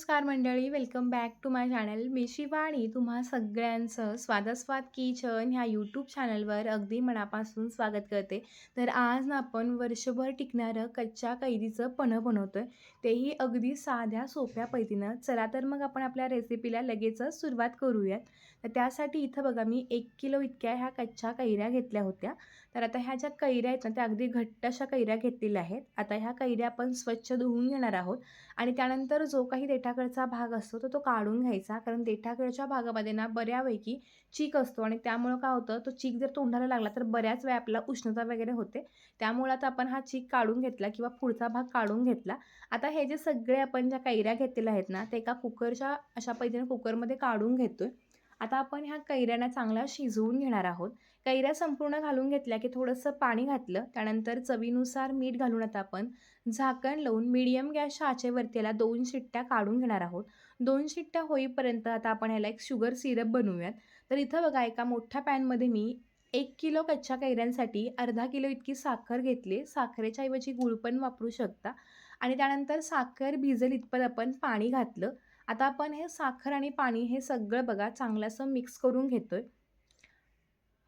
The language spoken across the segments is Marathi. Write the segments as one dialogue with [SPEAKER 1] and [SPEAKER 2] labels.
[SPEAKER 1] नमस्कार मंडळी welcome back to my channel मी शिवाणी तुम्हा सगळ्यांचं स्वादास्वाद किचन ह्या यूट्यूब चॅनलवर अगदी मनापासून स्वागत करते. तर आज ना आपण वर्षभर टिकणारं कच्च्या कैरीचं पणं बनवतो आहे तेही अगदी साध्या सोप्या पद्धतीनं चला तर मग आपण आपल्या रेसिपीला लगेचच सुरुवात करूयात. तर त्यासाठी इथं बघा मी एक किलो इतक्या ह्या कच्च्या कैऱ्या घेतल्या होत्या. तर आता ह्या ज्या कैऱ्या आहेत ना त्या अगदी घट्ट अशा कैऱ्या घेतलेल्या आहेत. आता ह्या कैऱ्या आपण स्वच्छ धुवून घेणार आहोत. आणि त्यानंतर जो काही देठाकडचा भाग असतो तो तो काढून घ्यायचा. कारण देठाकडच्या भागामध्ये ना बऱ्यापैकी चीक असतो आणि त्यामुळं काय होतं तो चीक जर तोंडाला लागला तर बऱ्याच वेळा आपला उष्णता वगैरे होते. त्यामुळं आता आपण हा चीक काढून घेतला किंवा पुढचा भाग काढून घेतला. आता हे जे सगळे आपण ज्या कैऱ्या घेतलेल्या आहेत ना ते एका कुकरच्या अशा पद्धतीने कुकरमध्ये काढून घेतो आहे आता आपण ह्या कैऱ्यांना चांगला शिजवून घेणार आहोत. कैऱ्या संपूर्ण घालून घेतल्या की थोडंसं पाणी घातलं त्यानंतर चवीनुसार मीठ घालून आता आपण झाकण लावून मीडियम गॅसच्या आचेवरती याला दोन शिट्ट्या काढून घेणार आहोत. दोन शिट्ट्या होईपर्यंत आता आपण ह्याला एक शुगर सिरप बनवूयात. तर इथं बघा एका मोठ्या पॅनमध्ये मी एक किलो कच्च्या कैऱ्यांसाठी अर्धा किलो इतकी साखर घेतली. साखरेच्या ऐवजी गुळ पण वापरू शकता. आणि त्यानंतर साखर भिजेल इतपत आपण पाणी घातलं. आता आपण हे साखर आणि पाणी हे सगळं बघा चांगलं असं मिक्स करून घेतो आहे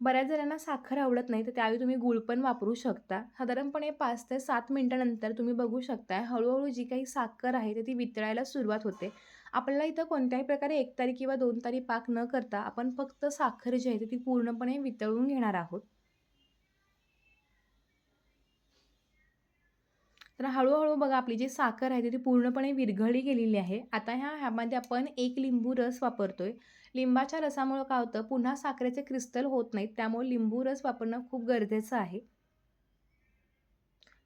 [SPEAKER 1] बऱ्याच जणांना साखर आवडत नाही तर त्यावेळी तुम्ही गूळ पण वापरू शकता. साधारणपणे पाच ते सात मिनटानंतर तुम्ही बघू शकता हळूहळू जी काही साखर आहे ती वितळायला सुरुवात होते. आपल्याला इथं कोणत्याही प्रकारे एक तारी किंवा दोन तारी पाक न करता आपण फक्त साखर जी आहे ती पूर्णपणे वितळून घेणार आहोत. तर हळूहळू बघा आपली जी साखर आहे ती पूर्णपणे विरघळली गेलेली आहे. आता ह्या ह्यामध्ये आपण एक लिंबू रस वापरतो आहे लिंबाच्या रसामुळं काय होतं पुन्हा साखरेचे क्रिस्टल होत नाहीत त्यामुळे लिंबू रस वापरणं खूप गरजेचं आहे.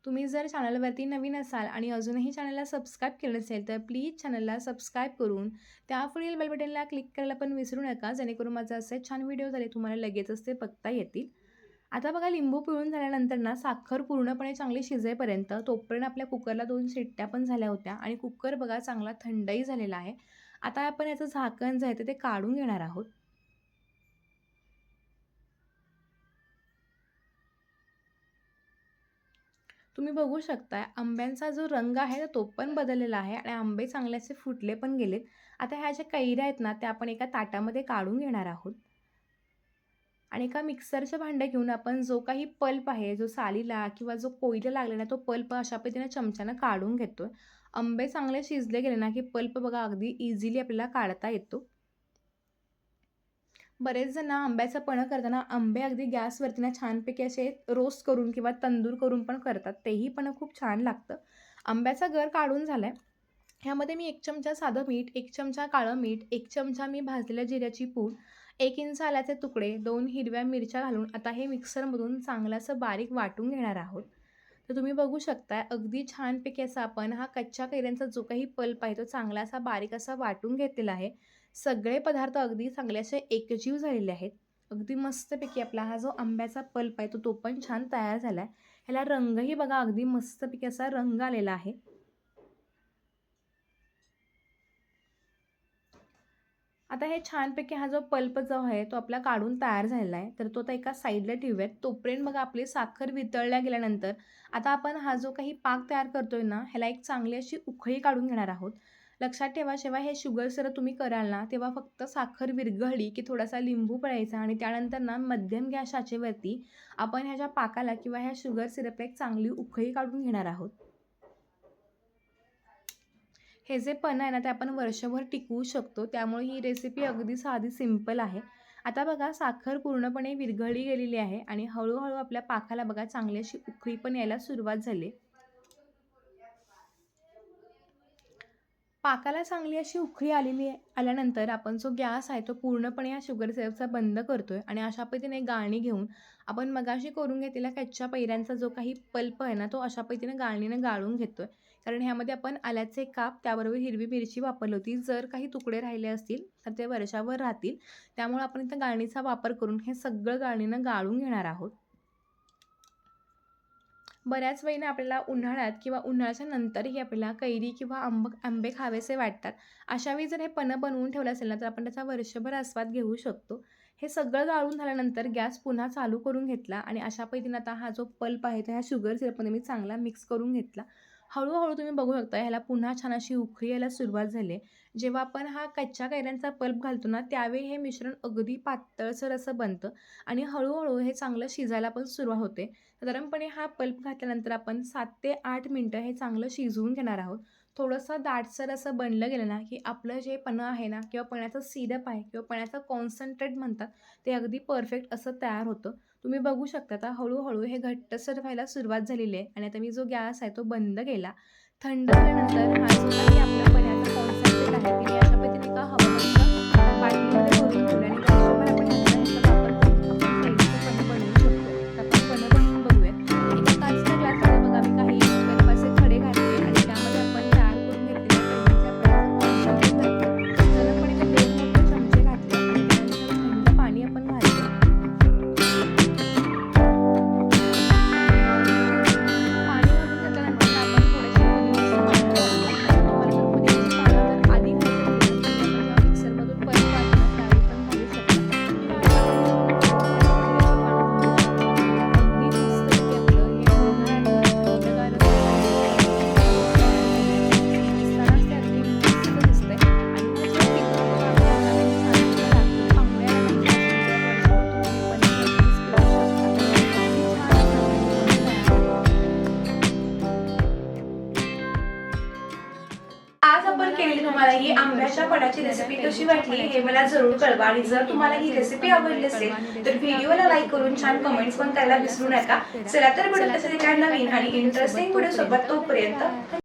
[SPEAKER 1] तुम्ही जर चॅनलवरती नवीन असाल आणि अजूनही चॅनलला सबस्क्राईब केलं नसेल तर प्लीज चॅनलला सबस्क्राईब करून त्या पुढील बेल क्लिक करायला पण विसरू नका जेणेकरून माझं असे छान व्हिडिओ झाले तुम्हाला लगेचच ते बघता येतील. आता बघा लिंबू पिळून झाल्यानंतर ना साखर पूर्णपणे चांगली शिजेपर्यंत तोपर्यंत आपल्या कुकरला दोन शिट्ट्या पण झाल्या होत्या आणि कुकर बघा चांगला थंडही झालेला आहे. आता आपण याचं झाकण जे आहे ते काढून घेणार आहोत. तुम्ही बघू शकता आंब्यांचा जो रंग आहे तो पण बदललेला आहे आणि आंबे चांगले फुटले पण गेलेत. आता ह्या ज्या कैऱ्या आहेत ना त्या आपण एका ताटामध्ये काढून घेणार आहोत. आणि एका मिक्सरचं भांडं घेऊन आपण जो काही पल्प आहे जो सालीला किंवा जो कोयला लागलेला ना तो पल्प अशा पद्धतीने चमच्यानं काढून घेतो आहे आंबे चांगले शिजले गेले ना की पल्प बघा अगदी इझिली आपल्याला काढता येतो. बरेच जण आंब्याचं पणं करताना आंबे अगदी गॅसवरती ना छानपैकी असे रोस्ट करून किंवा तंदूर करून पण करतात. तेही पण खूप छान लागतं. आंब्याचा गर काढून झाला आहे ह्यामध्ये मी एक चमचा साधं मीठ एक चमचा काळं मीठ एक चमचा मी भाजलेल्या जिऱ्याची पूड एक इंच आल्याचे तुकडे दोन हिरव्या मिरच्या घालून आता हे मिक्सरमधून चांगलं असं बारीक वाटून घेणार आहोत. तर तुम्ही बघू शकता अगदी छानपैकी असा आपण हा कच्च्या कैऱ्यांचा जो काही पल्प आहे तो चांगला असा बारीक असा वाटून घेतलेला आहे. सगळे पदार्थ अगदी चांगल्याचे एकजीव झालेले आहेत. अगदी मस्तपैकी आपला हा जो आंब्याचा पल्प आहे तो तो पण छान तयार झाला आहे ह्याला रंगही बघा अगदी मस्तपैकी असा रंग आलेला आहे. आता हे छानपैकी हा जो पल्प जो आहे तो आपला काढून तयार झालेला आहे. तर तो आता एका साईडला ठेवूयात. तोपर्यंत मग आपली साखर वितळल्या गेल्यानंतर आता आपण हा जो काही पाक तयार करतोय ना ह्याला एक चांगली अशी उखळी काढून घेणार आहोत. लक्षात ठेवा जेव्हा हे शुगर सिरप तुम्ही कराल ना तेव्हा फक्त साखर विरघळली की थोडासा लिंबू पडायचा आणि त्यानंतर ना मध्यम गॅस आचेवरती आपण ह्याच्या पाकाला किंवा ह्या शुगर सिरपला एक चांगली उखळी काढून घेणार आहोत. हे जे पण आहे ना ते आपण वर्षभर टिकवू शकतो. त्यामुळे ही रेसिपी अगदी साधी सिंपल आहे. आता बघा साखर पूर्णपणे विरघळली गेलेली आहे आणि हळूहळू आपल्या पाकाला बघा चांगली अशी उखळी पण यायला सुरुवात झाली. पाकाला चांगली अशी उखळी आलेली आहे आल्यानंतर आपण जो गॅस आहे तो पूर्णपणे या शुगर सिरपचा बंद करतो आहे आणि अशा पद्धतीने गाळणी घेऊन आपण मगाशी करून घेतलेला कच्च्या पैऱ्यांचा जो काही पल्प आहे ना तो अशा पद्धतीने गाळणीने गाळून घेतो आहे कारण ह्यामध्ये आपण आल्याचे काप त्याबरोबर हिरवी मिरची वापरली होती. जर काही तुकडे राहिले असतील तर ते वर्षावर राहतील. त्यामुळे आपण इथं गाळणीचा वापर करून हे सगळं गाळणीनं गाळून घेणार आहोत. बऱ्याच वेळीने आपल्याला उन्हाळ्यात किंवा उन्हाळ्याच्या नंतरही आपल्याला कैरी किंवा आंब आंबे खावेसे वाटतात. अशावेळी जर हे पणं बनवून ठेवलं असेल ना तर आपण त्याचा वर्षभर आस्वाद घेऊ शकतो. हे सगळं गाळून झाल्यानंतर गॅस पुन्हा चालू करून घेतला आणि अशा पद्धतीने आता हा जो पल्प आहे तो ह्या शुगर सिरपमध्ये मी चांगला मिक्स करून घेतला. हळूहळू तुम्ही बघू शकता ह्याला पुन्हा छान अशी उखळी यायला सुरुवात झाली जेव्हा आपण हा कच्च्या कैऱ्यांचा पल्प घालतो ना, त्यावेळी हे मिश्रण अगदी पातळसर असं बनतं आणि हळूहळू हे चांगलं शिजायला पण सुरुवात होते. साधारणपणे हा पल्प घातल्यानंतर आपण सात ते आठ मिनटं हे चांगलं शिजवून घेणार आहोत. थोडंसं दाटसर असं बनलं गेलं ना, की आपलं जे पणं आहे ना किंवा पण्याचं सिरप आहे किंवा पण्याचं कॉन्सन्ट्रेट म्हणतात, ते अगदी परफेक्ट असं तयार होतं. तुम्ही बघू शकता आता हळूहळू हे घट्टसर व्हायला सुरुवात झालेली आहे आणि आता मी जो गॅस आहे तो बंद केला. थंड झाल्यानंतर हा जो काही आपल्या पण्याचा कॉन्सन्ट्रेट आहे, ते अशा पद्धतीने का हवाबंद बाटलीमध्ये
[SPEAKER 2] येईल तुम्हाला ही आंब्याच्या पडाची रेसिपी कशी वाटली हे मला जरूर कळवा. आणि जर तुम्हाला ही रेसिपी आवडली असेल तर व्हिडिओला लाईक करून छान कमेंट्स पण करायला विसरू नका. चला तर भेटत असेल काय नवीन आणि इंटरेस्टिंग व्हिडिओ सोबत तोपर्यंत